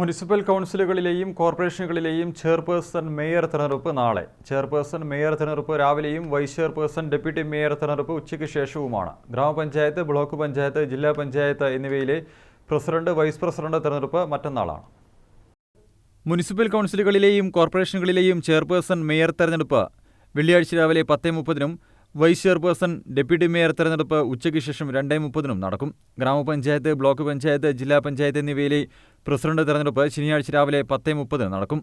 Municipal കൗൺസിലുകളിലെയും കോർപ്പറേഷനുകളിലെയും chairperson mayor തെരഞ്ഞെടുപ്പ് നാളെ. ചെയർപേഴ്സൺ മേയർ തെരഞ്ഞെടുപ്പ് രാവിലെയും വൈസ് ചെയർപേഴ്സൺ ഡെപ്യൂട്ടി മേയർ തെരഞ്ഞെടുപ്പ് ഉച്ചയ്ക്ക് ശേഷവുമാണ്. ഗ്രാമപഞ്ചായത്ത് ബ്ലോക്ക് പഞ്ചായത്ത് ജില്ലാ പഞ്ചായത്ത് എന്നിവയിലെ പ്രസിഡന്റ് വൈസ് പ്രസിഡന്റ് തെരഞ്ഞെടുപ്പ് മറ്റന്നാളാണ്. മുനിസിപ്പൽ കൗൺസിലുകളിലെയും കോർപ്പറേഷനുകളിലെയും ചെയർപേഴ്സൺ മേയർ തെരഞ്ഞെടുപ്പ് വെള്ളിയാഴ്ച രാവിലെ പത്തേ മുപ്പതിനും വൈസ് ചെയർപേഴ്സൺ ഡെപ്യൂട്ടി മേയർ തെരഞ്ഞെടുപ്പ് ഉച്ചയ്ക്ക് ശേഷം രണ്ടേ മുപ്പതിനും നടക്കും. ഗ്രാമപഞ്ചായത്ത് ബ്ലോക്ക് പഞ്ചായത്ത് ജില്ലാ പഞ്ചായത്ത് എന്നിവയിലെ പ്രസിഡന്റ് തെരഞ്ഞെടുപ്പ് ശനിയാഴ്ച രാവിലെ പത്തേ മുപ്പതിന് നടക്കും.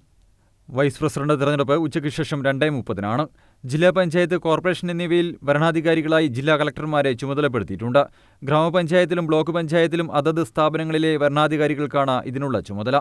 വൈസ് പ്രസിഡന്റ് തെരഞ്ഞെടുപ്പ് ഉച്ചയ്ക്ക് ശേഷം രണ്ടേ മുപ്പതിനാണ്. ജില്ലാ പഞ്ചായത്ത് കോർപ്പറേഷൻ എന്നിവയിൽ വരണാധികാരികളായി ജില്ലാ കളക്ടർമാരെ ചുമതലപ്പെടുത്തിയിട്ടുണ്ട്. ഗ്രാമപഞ്ചായത്തിലും ബ്ലോക്ക് പഞ്ചായത്തിലും അതത് സ്ഥാപനങ്ങളിലെ വരണാധികാരികൾക്കാണ് ഇതിനുള്ള ചുമതല.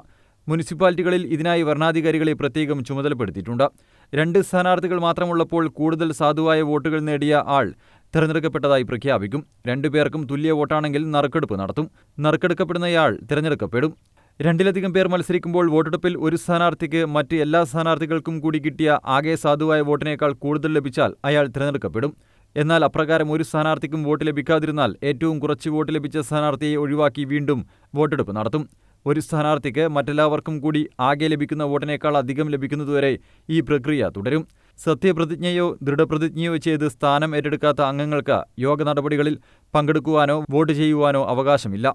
മുനിസിപ്പാലിറ്റികളിൽ ഇതിനായി വരണാധികാരികളെ പ്രത്യേകം ചുമതലപ്പെടുത്തിയിട്ടുണ്ട്. രണ്ട് സ്ഥാനാർത്ഥികൾ മാത്രമുള്ളപ്പോൾ കൂടുതൽ സാധുവായ വോട്ടുകൾ നേടിയ ആൾ തിരഞ്ഞെടുക്കപ്പെട്ടതായി പ്രഖ്യാപിക്കും. രണ്ടുപേർക്കും തുല്യ വോട്ടാണെങ്കിൽ നറുക്കെടുപ്പ് നടത്തും. നറുക്കെടുക്കപ്പെടുന്നയാൾ തിരഞ്ഞെടുക്കപ്പെടും. രണ്ടിലധികം പേർ മത്സരിക്കുമ്പോൾ വോട്ടെടുപ്പിൽ ഒരു സ്ഥാനാർത്ഥിക്ക് മറ്റ് എല്ലാ സ്ഥാനാർത്ഥികൾക്കും കൂടി കിട്ടിയ ആകെ സാധുവായ വോട്ടിനേക്കാൾ കൂടുതൽ ലഭിച്ചാൽ അയാൾ തിരഞ്ഞെടുക്കപ്പെടും. എന്നാൽ അപ്രകാരം ഒരു സ്ഥാനാർത്ഥിക്കും വോട്ട് ലഭിക്കാതിരുന്നാൽ ഏറ്റവും കുറച്ച് വോട്ട് ലഭിച്ച സ്ഥാനാർത്ഥിയെ ഒഴിവാക്കി വീണ്ടും വോട്ടെടുപ്പ് നടത്തും. ഒരു സ്ഥാനാർത്ഥിക്ക് മറ്റെല്ലാവർക്കും കൂടി ആകെ ലഭിക്കുന്ന വോട്ടിനേക്കാൾ അധികം ലഭിക്കുന്നതുവരെ ഈ പ്രക്രിയ തുടരും. സത്യപ്രതിജ്ഞയോ ദൃഢപ്രതിജ്ഞയോ ചെയ്ത് സ്ഥാനം ഏറ്റെടുക്കാത്ത അംഗങ്ങൾക്ക് യോഗ നടപടികളിൽ പങ്കെടുക്കുവാനോ വോട്ട് ചെയ്യുവാനോ അവകാശമില്ല.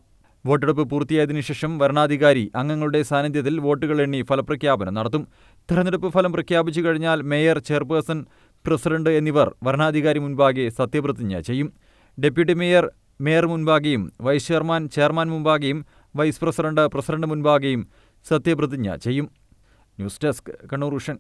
വോട്ടെടുപ്പ് പൂർത്തിയായതിനു ശേഷം വരണാധികാരി അംഗങ്ങളുടെ സാന്നിധ്യത്തിൽ വോട്ടുകൾ എണ്ണി ഫലപ്രഖ്യാപനം നടത്തും. തെരഞ്ഞെടുപ്പ് ഫലം പ്രഖ്യാപിച്ചു കഴിഞ്ഞാൽ മേയർ ചെയർപേഴ്സൺ പ്രസിഡന്റ് എന്നിവർ വരണാധികാരി മുൻപാകെ സത്യപ്രതിജ്ഞ ചെയ്യും. ഡെപ്യൂട്ടി മേയർ മേയർ മുൻപാകെയും വൈസ് ചെയർമാൻ ചെയർമാൻ മുൻപാകെയും വൈസ് പ്രസിഡന്റ് പ്രസിഡന്റ് മുൻപാകെയും സത്യപ്രതിജ്ഞ ചെയ്യും. News desk Kannur vision